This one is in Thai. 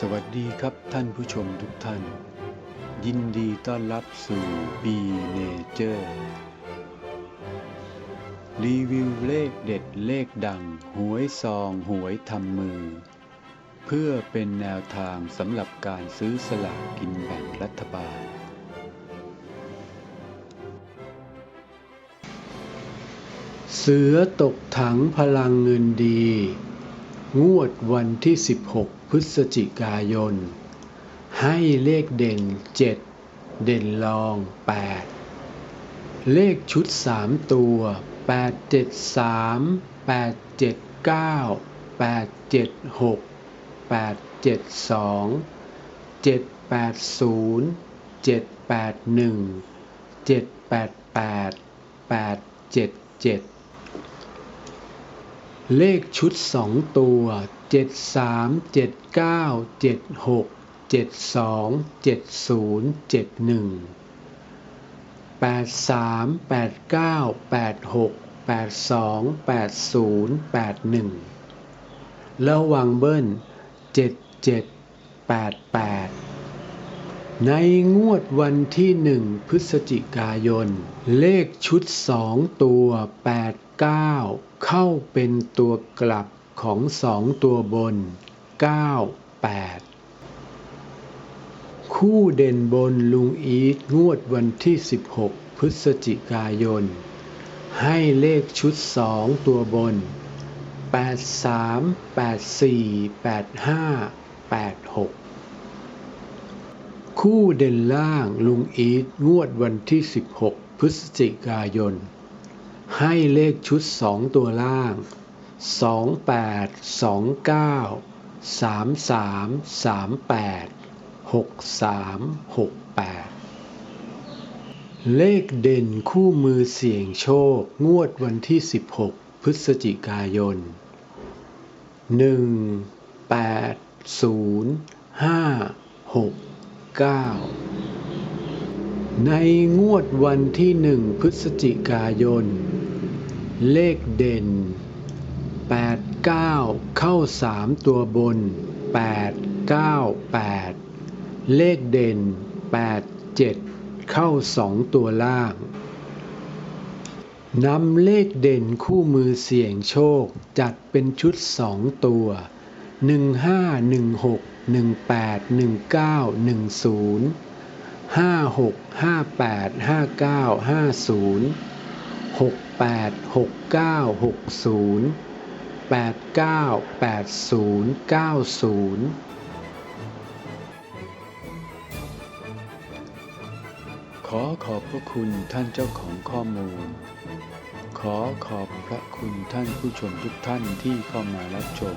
สวัสดีครับท่านผู้ชมทุกท่าน ยินดีต้อนรับสู่ B Nature รีวิวเลขเด็ดเลขดัง หวยซองหวยทำมือ เพื่อเป็นแนวทางสำหรับการซื้อสลากกินแบ่งรัฐบาล เสือตกถังพลังเงินดี งวดวันที่ 16 พฤศจิกายน ให้เลขเด่น 7 เด่นรอง 8 เลขชุด 3 ตัว 8 7 3 8 7 9 876 872 780 781 788 877 6 8 7 2 7 8 0 7 8 1 7 8 8 8 7 7 เลขชุดสองตัวเจ็ดสามเจ็ดเก้าเจ็ดหกเจ็ดสองเจ็ดศูนย์เจ็ดหนึ่งแปดสามแปดเก้าแปดหกแปดสองแปดศูนย์แปดหนึ่งระวังเบิ้ลเจ็ดเจ็ดแปดแปด ในงวดวันที่หนึ่งพฤศจิกายน เลขชุดสองตัวแปดเข้าเป็นตัวกลับของสองตัวบนเก้าแปดคู่เด่นบนลุงอีทงวดวันที่ 16 พฤศจิกายน ให้เลขชุดสองตัวบน 83 84 85 86 คู่เด่นล่างลุงอีทงวดวันที่ 16 พฤศจิกายน ให้เลขชุดสองตัวล่าง 28 29 33 38 63 68 เลขเด่นคู่มือเสี่ยงโชค งวดวันที่ 16 พฤศจิกายน 1 8 0 5 6 9 ในงวดวันที่1พฤศจิกายน เลขเด่น 8 9 เข้า 3 ตัวบน 8 9 8 เลขเด่น 8 7 เข้า 2 ตัวล่างนำเลขเด่นคู่มือเสี่ยงโชคจัดเป็นชุด 2 ตัว 15 16 18 19 10 56 58 59 50 68 69 60 89 80 90 ขอขอบพระคุณท่านเจ้าของข้อมูล ขอขอบพระคุณท่านผู้ชมทุกท่านที่เข้ามารับชม